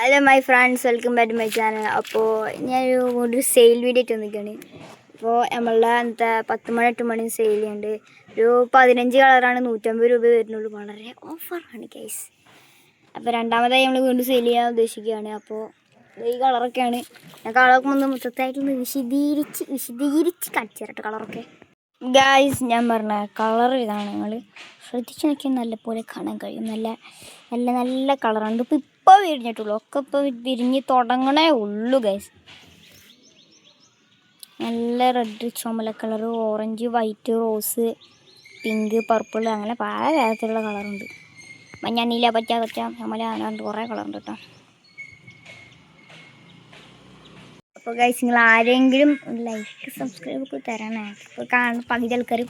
Hello my friends welcome back to my channel അപ്പോൾ ഞാനൊരു ഒരു സെയിൽ വീഡിയോ ഇട്ട് വന്നിരിക്കുകയാണ്. അപ്പോൾ നമ്മളുടെ എന്താ പത്ത് മണി എട്ട് മണി സെയിൽ ഉണ്ട്. ഒരു പതിനഞ്ച് കളറാണ് നൂറ്റമ്പത് രൂപ വരുന്നുള്ളൂ. വളരെ ഓഫറാണ് കേസ് അപ്പോൾ രണ്ടാമതായി നമ്മൾ വീണ്ടും സെയിൽ ചെയ്യാൻ ഉദ്ദേശിക്കുകയാണ്. അപ്പോൾ ഈ കളറൊക്കെയാണ് ഞാൻ കളറൊക്കെ ഒന്ന് മൊത്തത്തായിട്ടൊന്ന് വിശദീകരിച്ച് വിശദീകരിച്ച് കാണിച്ചു തരട്ടെ കളറൊക്കെ ഗായ്സ് ഞാൻ പറഞ്ഞ കളർ ഇതാണ് നിങ്ങൾ ശ്രദ്ധിച്ച് നോക്കിയാൽ നല്ലപോലെ കാണാൻ കഴിയും. നല്ല നല്ല നല്ല കളറാണ് ഇതിപ്പോൾ ഇപ്പോൾ വിരിഞ്ഞിട്ടുള്ളൂ. ഒക്കെ ഇപ്പോൾ വിരിഞ്ഞ് തുടങ്ങണേ ഉള്ളൂ ഗൈസ് നല്ല red ചുമല colour orange white rose pink purple അങ്ങനെ പല തരത്തിലുള്ള കളറുണ്ട് മഞ്ഞ നീല പച്ച പച്ച ചുമല അങ്ങനെ കുറേ കളറുണ്ട് കേട്ടോ അപ്പോൾ ഗൈസ് നിങ്ങൾ ആരെങ്കിലും ലൈക്ക് സബ്സ്ക്രൈബ് ഒക്കെ തരണേ ഇപ്പോൾ കാണുന്ന പകുതി ആൾക്കാർ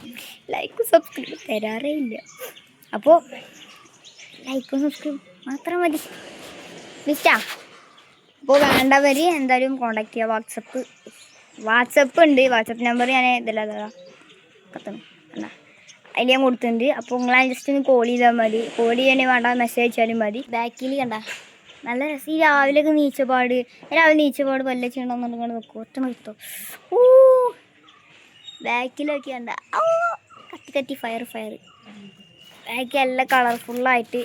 ലൈക്ക് സബ്സ്ക്രൈബ് തരാറേ ഇല്ല. അപ്പോൾ ലൈക്കും സബ്സ്ക്രൈബ് മാത്രം മതി. വിറ്റാ അപ്പോൾ വേണ്ടവർ എന്തായാലും കോണ്ടാക്ട് ചെയ്യുക വാട്സപ്പ് വാട്സപ്പ് ഉണ്ട്. വാട്സപ്പ് നമ്പർ ഞാൻ ഇതല്ല അതാ കത്തണം എന്നാ? അതിൽ ഞാൻ കൊടുത്തിട്ടുണ്ട്. അപ്പോൾ നിങ്ങൾ ജസ്റ്റ് ഒന്ന് കോൾ ചെയ്താൽ മതി. കോൾ ചെയ്യാൻ വേണ്ട മെസ്സേജ് അയച്ചാലും മതി. ബാക്കിൽ കണ്ട? നല്ല രസം. ഈ രാവിലെയൊക്കെ നീച്ചപാട് രാവിലെ നീച്ചപാട് പല്ല ചെയ്യണമെന്നുണ്ടെങ്കിൽ നോക്കും ഒറ്റ നിർത്തോ. ഊ. ബാക്കിലൊക്കെ ഉണ്ട് കത്തി കത്തി ഫയർ ഫയർ ബാക്കി നല്ല കളർഫുള്ളായിട്ട്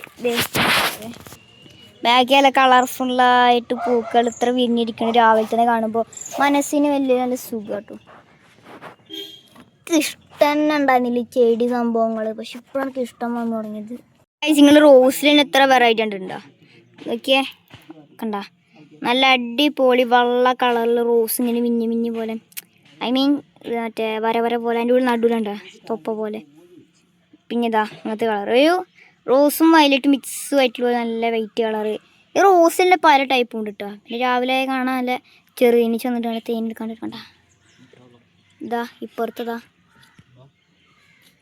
ബാക്കി നല്ല കളർഫുള്ളായിട്ട് പൂക്കൾ ഇത്ര വിരിഞ്ഞിരിക്കണം രാവിലെ തന്നെ കാണുമ്പോൾ മനസ്സിന് വലിയ നല്ല സുഖം കേട്ടോ ഇഷ്ടം തന്നെ ഉണ്ടായിരുന്നില്ല ഈ ചെടി സംഭവങ്ങൾ പക്ഷെ ഇപ്പോഴാണ് എനിക്ക് ഇഷ്ടം വന്നു തുടങ്ങിയത്. നിങ്ങൾ റോസിലിന് എത്ര വെറൈറ്റി ഉണ്ടോ നോക്കിയേ. കണ്ട? നല്ല അടിപൊളി വെള്ള കളറിൽ റോസ് ഇങ്ങനെ മിഞ്ഞി മിഞ്ഞി പോലെ. ഐ മീൻ മറ്റേ വര വര പോലെ. അതിന്റെ ഉള്ളിൽ നടുവിലുണ്ട്. തൊപ്പ പോലെ. പിന്നെ ഇതാ അങ്ങനത്തെ കളർ ഒരു റോസും വയലറ്റ് മിക്സും ആയിട്ടുള്ള നല്ല വൈറ്റ് കളറ്. ഈ റോസിന്റെ പല ടൈപ്പും ഉണ്ട് കേട്ടോ പിന്നെ രാവിലെ കാണാൻ നല്ല ചെറുതേനി ചെന്നിട്ട് തേൻ എടുക്കാണ്ട് കണ്ട? ഇതാ ഇപ്പുറത്തതാ.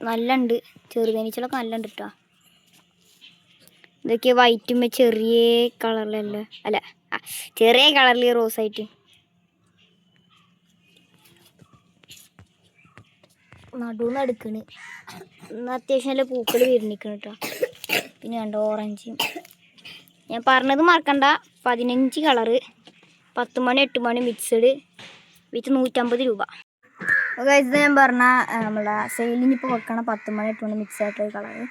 നല്ല ഉണ്ട്. ചെറുതേനീച്ചകളൊക്കെ നല്ല കേട്ടോ ഇതൊക്കെ വൈറ്റും ചെറിയ കളറിലല്ലേ അല്ല? ചെറിയ കളറിൽ റോസ് ആയിട്ട്. നടുന്ന് എടുക്കണ് ഇന്ന് അത്യാവശ്യം നല്ല പൂക്കൾ വിരിഞ്ഞിക്കണ് കേട്ടോ പിന്നെ കണ്ടോ ഓറഞ്ച് ഞാൻ പറഞ്ഞത് മറക്കണ്ട. പതിനഞ്ച് കളറ് പത്ത് മണി എട്ട് മണി മിക്സഡ് വിത്ത് നൂറ്റമ്പത് രൂപ. ഇത് ഞാൻ പറഞ്ഞ നമ്മളെ സെയിലിന് ഇപ്പോൾ വെക്കണ പത്ത് മണി എട്ട് മണി മിക്സ് ആയിട്ടുള്ള കളറ്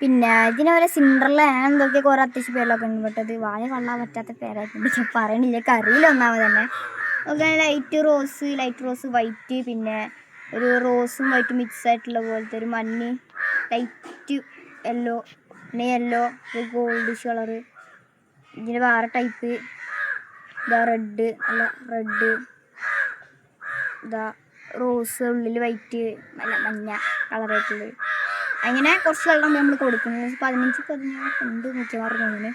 പിന്നെ ഇതിന് പോലെ സിൻഡറിൽ എന്തൊക്കെ കുറേ അത്യാവശ്യം പേരിലൊക്കെ ഉണ്ട് പെട്ടത് വായ കൊള്ളാൻ പറ്റാത്ത പേരായിട്ടുണ്ട് പറയണില്ല. കറിയിൽ ഒന്നാമത് തന്നെ. ഒക്കെ light rose light rose white പിന്നെ ഒരു റോസും വൈറ്റും മിക്സ് ആയിട്ടുള്ള പോലത്തെ ഒരു മഞ്ഞ് ലൈറ്റ് യെല്ലോ പിന്നെ യെല്ലോ ഒരു ഗോൾഡിഷ് കളറ് ഇതിന് വേറെ ടൈപ്പ് ഇതാ റെഡ് അല്ല റെഡ് ഇതാ റോസ് ഉള്ളിൽ വൈറ്റ് അല്ല മഞ്ഞ കളറായിട്ടുള്ളത്. അങ്ങനെ കുറച്ച് വെള്ളം നമ്മൾ കൊടുക്കുന്നത്. പതിനഞ്ച് ഉണ്ട് മിക്കവാറും തോന്നുന്നു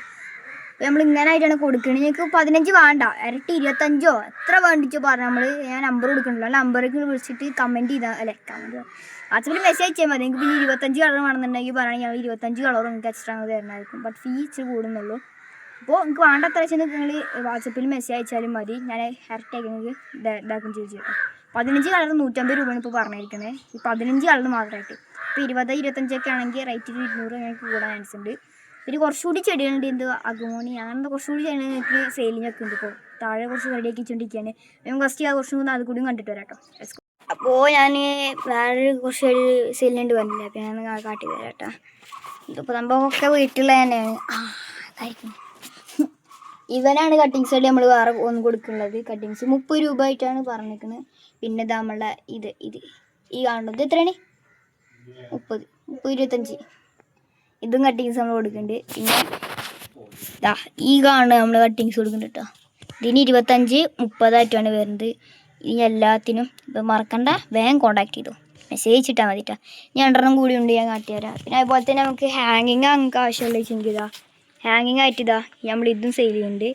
അപ്പോൾ നമ്മൾ ഇങ്ങനെ ആയിട്ടാണ് കൊടുക്കുന്നത് ഞങ്ങൾക്ക് പതിനഞ്ച് വേണ്ട. ഇരട്ടി ഇരുപത്തഞ്ചോ എത്ര വേണ്ടിച്ചോ പറഞ്ഞു നമ്മൾ ഞാൻ നമ്പർ കൊടുക്കണല്ലോ നമ്പറിൽ വിളിച്ചിട്ട് കമന്റ് ചെയ്താൽ അല്ലെ കമന്റ് വാട്സപ്പിൽ മെസ്സേജ് അയച്ചാൽ മതി. നിങ്ങൾക്ക് പിന്നെ ഇരുപത്തഞ്ച് കളർ വേണമെന്നുണ്ടെങ്കിൽ പറയുകയാണെങ്കിൽ ഞങ്ങൾ ഇരുപത്തഞ്ച് കളർ നിങ്ങൾക്ക് എക്സ്ട്രാ തരണമായിരിക്കും ബട്ട് ഫീ ഇച്ചിരി കൂടുന്നുള്ളൂ. അപ്പോൾ നിങ്ങൾക്ക് വേണ്ട അത്ര വെച്ചാൽ നിങ്ങൾ വാട്സപ്പിൽ മെസ്സേജ് അയച്ചാലും മതി. ഞാൻ ഇരട്ടിയാക്കി നിങ്ങൾക്ക് ഇതാക്കും ചോദിച്ചു പതിനഞ്ച് കളർ നൂറ്റമ്പത് രൂപയാണ് ഇപ്പോൾ പറഞ്ഞിരിക്കുന്നത് ഈ പതിനഞ്ച് കളർ മാത്രമായിട്ട് ഇപ്പോൾ ഇരുപത് ഇരുപത്തഞ്ചൊക്കെ ആണെങ്കിൽ റേറ്റ് ഇരുന്നൂറ് ഞങ്ങൾക്ക് കൂടാൻ ചാൻസ് ഉണ്ട് പിന്നെ കുറച്ചുകൂടി ചെടികളുണ്ട്. എന്ത് അഗമോണി അങ്ങനത്തെ കുറച്ചുകൂടി ചെടികൾ ഞങ്ങൾക്ക് സെയിലിങ്ങൊക്കെ ഉണ്ട് ഇപ്പോൾ താഴെ കുറച്ച് റെഡിയാക്കി വെച്ചുകൊണ്ടിരിക്കുകയാണ് ഞാൻ ഫസ്റ്റ് ആ കുറച്ചും കൂടി അത് കണ്ടിട്ട് വരാം കേട്ടോ അപ്പോൾ ഞാൻ വേറൊരു കുറച്ച് ചെടി സെയിലിനുണ്ട് വന്നില്ല അപ്പോൾ ഞാൻ കാട്ടി തരാം കേട്ടോ ഇതിപ്പോൾ നമ്മളൊക്കെ വീട്ടിലുള്ള തന്നെയാണ്. ആ അതായിരിക്കും. ഇവനാണ് കട്ടിങ്സ് ആയിട്ട് നമ്മൾ വേറെ ഒന്ന് കൊടുക്കുന്നത്. കട്ടിങ്സ് മുപ്പത് രൂപ ആയിട്ടാണ് പറഞ്ഞിരിക്കുന്നത്. പിന്നെ നമ്മളെ ഇത് ഇത് ഈ കാണുന്നത് എത്രയാണ്? മുപ്പത് മുപ്പത് ഇരുപത്തഞ്ച്. ഇതും കട്ടിങ്സ് നമ്മൾ കൊടുക്കുന്നുണ്ട്. പിന്നെ ഈ കാണുന്നത് നമ്മൾ കട്ടിങ്സ് കൊടുക്കുന്നുണ്ട് കേട്ടോ ഇതിന് ഇരുപത്തഞ്ച് മുപ്പതായിട്ടാണ് വരുന്നത്. ഇനി എല്ലാത്തിനും ഇപ്പം മറക്കണ്ട വേഗം കോണ്ടാക്ട് ചെയ്തു. മെസ്സേജ് ഇട്ടാൽ മതി കേട്ടോ ഞാൻ രണ്ടെണ്ണം കൂടി ഉണ്ട് ഞാൻ കാട്ടി തരാം പിന്നെ അതുപോലെ തന്നെ നമുക്ക് ഹാങ്ങിങ് നമുക്ക് ആവശ്യമുള്ള വെച്ചെങ്കിൽ ഹാങ്ങിങ് ആയിട്ട് ഇതാ നമ്മൾ ഇതും സെയിൽ ചെയ്യുന്നുണ്ട്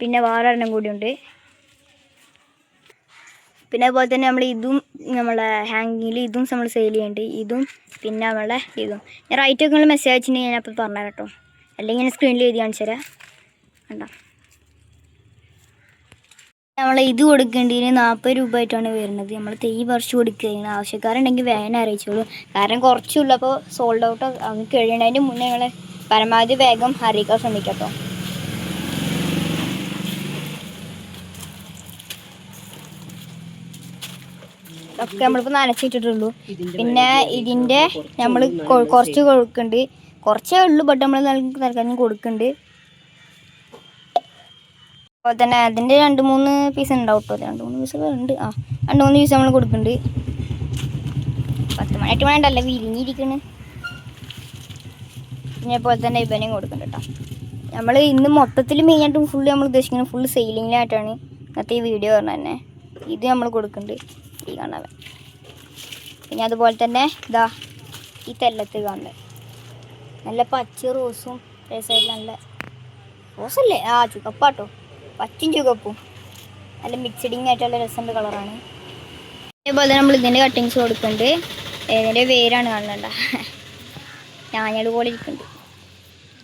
പിന്നെ വേറെ കൂടിയുണ്ട് പിന്നെ അതുപോലെ തന്നെ നമ്മൾ ഇതും നമ്മളെ ഹാങ്ങിങ്ങിൽ ഇതും നമ്മൾ സെയിൽ ചെയ്യുന്നുണ്ട് ഇതും പിന്നെ നമ്മളെ ഇതും. ഞാൻ റൈറ്റ് ഒക്കെ നിങ്ങൾ മെസ്സേജ് അയച്ചിട്ടുണ്ടെങ്കിൽ ഞാൻ അപ്പോൾ പറഞ്ഞുതരാം കേട്ടോ അല്ലെങ്കിൽ ഞാൻ സ്ക്രീനിൽ എഴുതി കാണിച്ചു തരാം. കണ്ടോ? നമ്മൾ ഇത് കൊടുക്കേണ്ടതിന് നാൽപ്പത് രൂപ ആയിട്ടാണ് വരുന്നത്. നമ്മൾ തൈ പറിച്ച് കൊടുക്കുകയാണ് ആവശ്യക്കാരുണ്ടെങ്കിൽ വേന അറിയിച്ചോളൂ. കാരണം കുറച്ചുള്ളൂ അപ്പോൾ സോൾഡ് ഔട്ട് അങ്ങ് കഴിയണതിന് മുന്നേ ഞങ്ങൾ പരമാവധി വേഗം അറിയിക്കാൻ ശ്രമിക്കട്ടോ. ഒക്കെ നമ്മളിപ്പോൾ നനച്ചിട്ടിട്ടുള്ളൂ. പിന്നെ ഇതിന്റെ നമ്മൾ കുറച്ച് കൊടുക്കുന്നുണ്ട് കുറച്ചേ ഉള്ളൂ ബട്ട് നമ്മൾ നൽകാൻ കൊടുക്കുന്നുണ്ട് അതുപോലെ തന്നെ അതിന്റെ രണ്ട് മൂന്ന് പീസ് ഉണ്ടാവും കേട്ടോ രണ്ട് മൂന്ന് പീസ് ഉണ്ട്. ആ രണ്ട് മൂന്ന് പീസ് നമ്മൾ കൊടുക്കുന്നുണ്ട് പത്ത് മണി എട്ട് മണി ഉണ്ടല്ലോ വിരിഞ്ഞിരിക്കണേ. പിന്നെ പോലെ തന്നെ ഇവനെയും കൊടുക്കുന്നുണ്ട് കേട്ടോ നമ്മൾ ഇന്ന് മൊത്തത്തിൽ മെയിനായിട്ടും ഫുള്ള് നമ്മൾ ഉദ്ദേശിക്കുന്നത് ഫുൾ സെയിലിങ്ങിലായിട്ടാണ് ഇന്നത്തെ ഈ വീഡിയോ പറഞ്ഞ തന്നെ. ഇത് നമ്മൾ കൊടുക്കുന്നുണ്ട് ഈ കാണാൻ പിന്നെ അതുപോലെ തന്നെ ഇതാ ഈ തെല്ലത്ത് കാണുന്നത്. നല്ല പച്ച റോസും രസമായിട്ട് നല്ല റോസല്ലേ ആ ചുവപ്പാട്ടോ. പച്ചും ചുവപ്പും. നല്ല മിക്സഡിങ് ആയിട്ടുള്ള രസമുണ്ട് കളറാണ് അതേപോലെ നമ്മൾ ഇതിന്റെ കട്ടിങ്സ് കൊടുക്കുന്നുണ്ട് ഇതിന്റെ വേരാണ് കാണുന്നുണ്ട ഞാഞ്ഞട് പോലെ ഇരിക്കുന്നുണ്ട്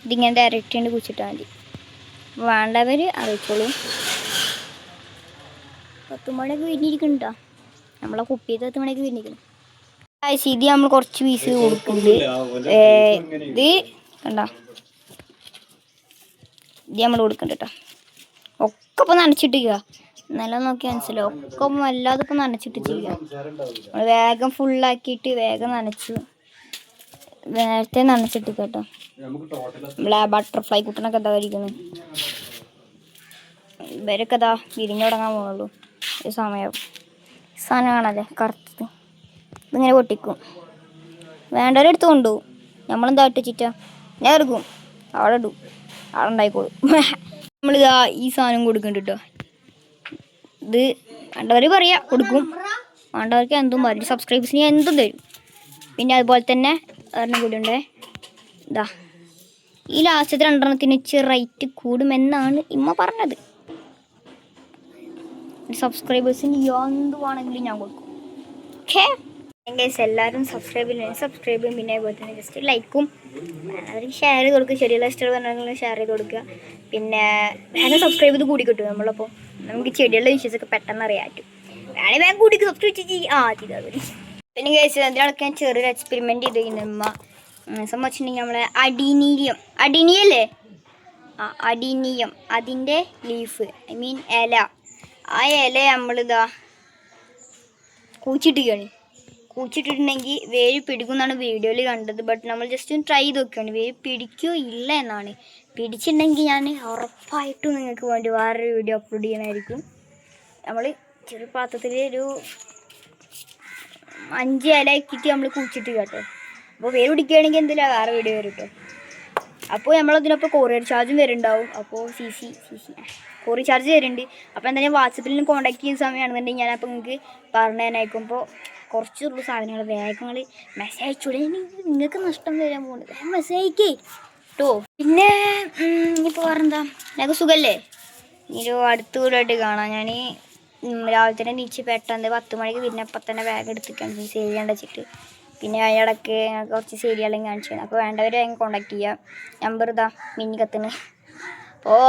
ഇതിങ്ങനെ ഡയറക്റ്റ് കൊണ്ട് കുച്ചിട്ടാൽ മതി. വേണ്ടവർ അറിയിച്ചോളൂ. പത്ത് മണിയൊക്കെ വിരിഞ്ഞിരിക്കുന്നുണ്ടോ നമ്മളെ കുപ്പിയത് പത്ത് മണിയൊക്കെ വിരിഞ്ഞിരിക്കുന്നു ഗായ്സ്, ഇത് നമ്മൾ കുറച്ച് പീസ് കൊടുക്കുന്നുണ്ട്. ഇത് കണ്ടോ? ഇത് നമ്മൾ കൊടുക്കുന്നുണ്ട് കേട്ടോ. ഒക്കെ ഇപ്പം നനച്ചിട്ടിക്കുക നല്ല നോക്കി മനസ്സിലാവും. ഒക്കെ വല്ലാതെ ഇപ്പം നനച്ചിട്ട് ചെയ്യുക നമ്മൾ വേഗം ഫുള്ളാക്കിയിട്ട് വേഗം നനച്ചു നേരത്തെ നനച്ചിട്ട് കേട്ടോ. നമ്മളെ ബട്ടർഫ്ലൈ കുട്ടനൊക്കെ എന്താ കഴിക്കുന്നു ഇവരൊക്കെ ഇതാ വിരിഞ്ഞുടങ്ങാൻ പോകുന്നുള്ളൂ ഈ സമയം. സാധനമാണല്ലേ കറുത്തത്. ഇതിങ്ങനെ പൊട്ടിക്കും. വേണ്ടവരെടുത്ത് കൊണ്ടുപോകും. നമ്മളെന്താ ഇട്ടിച്ചിട്ട ഞാൻ എടുക്കും. അവിടെ ഇടും. അവിടെ ഉണ്ടായിക്കോളും. നമ്മളിതാ ഈ സാധനം കൊടുക്കുന്നുണ്ട് കേട്ടോ. ഇത് വേണ്ടവർ പറയാ കൊടുക്കും. വേണ്ടവർക്ക് എന്തും പറയും സബ്സ്ക്രൈബേഴ്സിന് എന്തും തരും. പിന്നെ അതുപോലെ തന്നെ ഒരെണ്ണം കൂടി ഉണ്ടേ. ഇതാ ഈ ലാസ്റ്റത്തെ രണ്ടെണ്ണത്തിന് ഇച്ചിരി റേറ്റ് കൂടുമെന്നാണ് ഇമ്മ പറഞ്ഞത്. സബ്സ്ക്രൈബേഴ്സിന് എന്തുവാണെങ്കിലും ഞാൻ കൊടുക്കും. ഓക്കേ ഗൈസ് എല്ലാവരും സബ്സ്ക്രൈബ് ചെയ്യണം സബ്സ്ക്രൈബ് ചെയ്യും. പിന്നെ അതുപോലെ തന്നെ ജസ്റ്റ് ലൈക്കും അവർക്ക് ഷെയർ ചെയ്ത് കൊടുക്കുക ചെടിയുള്ള ഇഷ്ടമുള്ള ഷെയർ ചെയ്ത് കൊടുക്കുക. പിന്നെ വേഗം സബ്സ്ക്രൈബ് ചെയ്ത് കൂടി കിട്ടും നമ്മളപ്പോൾ നമുക്ക് ചെടികളുടെ വിഷയസൊക്കെ പെട്ടെന്ന് അറിയാറ്റും വേണമെങ്കിൽ വേഗം കൂടി സബ്സ്ക്രൈബ് ചെയ്ത് ആ ചെയ്താൽ മതി. പിന്നെ കഴിച്ചത് അതിനൊക്കെ ഞാൻ ചെറിയൊരു എക്സ്പെരിമെന്റ് ചെയ്ത് കഴിഞ്ഞമ്മ സംഭവിച്ചിട്ടുണ്ടെങ്കിൽ നമ്മളെ അടിനീയം അടിനിയല്ലേ ആ അടിനീയം അതിന്റെ ലീഫ് ഐ മീൻ ഇല. ആ ഇല നമ്മളിതാ കൂച്ചിട്ടിരിക്കുകയാണ് കൂച്ചിട്ടിട്ടുണ്ടെങ്കിൽ വേര് പിടിക്കും എന്നാണ് വീഡിയോയിൽ കണ്ടത്. ബട്ട് നമ്മൾ ജസ്റ്റ് ഒന്ന് ട്രൈ ചെയ്ത് നോക്കുകയാണ്. വേര് പിടിക്കോ ഇല്ല എന്നാണ്. പിടിച്ചിട്ടുണ്ടെങ്കിൽ ഞാൻ ഉറപ്പായിട്ടും നിങ്ങൾക്ക് വേണ്ടി വേറൊരു വീഡിയോ അപ്ലോഡ് ചെയ്യണമായിരിക്കും നമ്മൾ ചെറിയ പാത്രത്തിൽ ഒരു അഞ്ച് ഇല ഇക്കിട്ട് നമ്മൾ കുഴിച്ചിട്ട് കേട്ടോ. അപ്പോൾ വേര് പിടിക്കുകയാണെങ്കിൽ എന്തിനാ? വേറെ വീഡിയോ വരും കേട്ടോ. അപ്പോൾ നമ്മളതിനൊപ്പം കൊറിയർ ചാർജും വരുന്നുണ്ടാവും. അപ്പോൾ C C C C courier charge വരുന്നുണ്ട്. അപ്പോൾ എന്തായാലും വാട്സപ്പിൽ നിന്ന് കോൺടാക്ട് ചെയ്യുന്ന സമയമാണെന്നുണ്ടെങ്കിൽ ഞാനപ്പോൾ നിങ്ങൾക്ക് പറഞ്ഞു തരാനായിരിക്കും അപ്പോൾ കുറച്ചുള്ള സാധനങ്ങൾ വേഗം മെസ്സേജ് അയച്ചോളൂ നിങ്ങൾക്ക് നഷ്ടം വരാൻ പോകുന്നത് മെസ്സേജ് അയക്കേ. കേട്ടോ പിന്നെ ഇപ്പോൾ വേറെന്താ? ഞങ്ങൾക്ക് സുഖമല്ലേ ഇനി അടുത്ത വീടായിട്ട് കാണാം. ഞാൻ രാവിലെ തന്നെ നീച്ച് പെട്ടെന്ന് പത്ത് മണിക്ക് പിന്നെ അപ്പം തന്നെ ബാഗ് എടുത്തിട്ടാണ് സേവ് ചെയ്യാണ്ട് വെച്ചിട്ട് പിന്നെ അതിനിടയ്ക്ക് ഞങ്ങൾക്ക് കുറച്ച് സീരിയലും കാണിച്ചു അപ്പോൾ വേണ്ടവർ ഞങ്ങൾ കോണ്ടാക്ട് ചെയ്യാം. നമ്പർ ഇതാ മിന്നി കത്തിന് അപ്പോൾ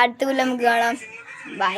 അടുത്ത കൊല്ലം നമുക്ക് കാണാം. ബൈ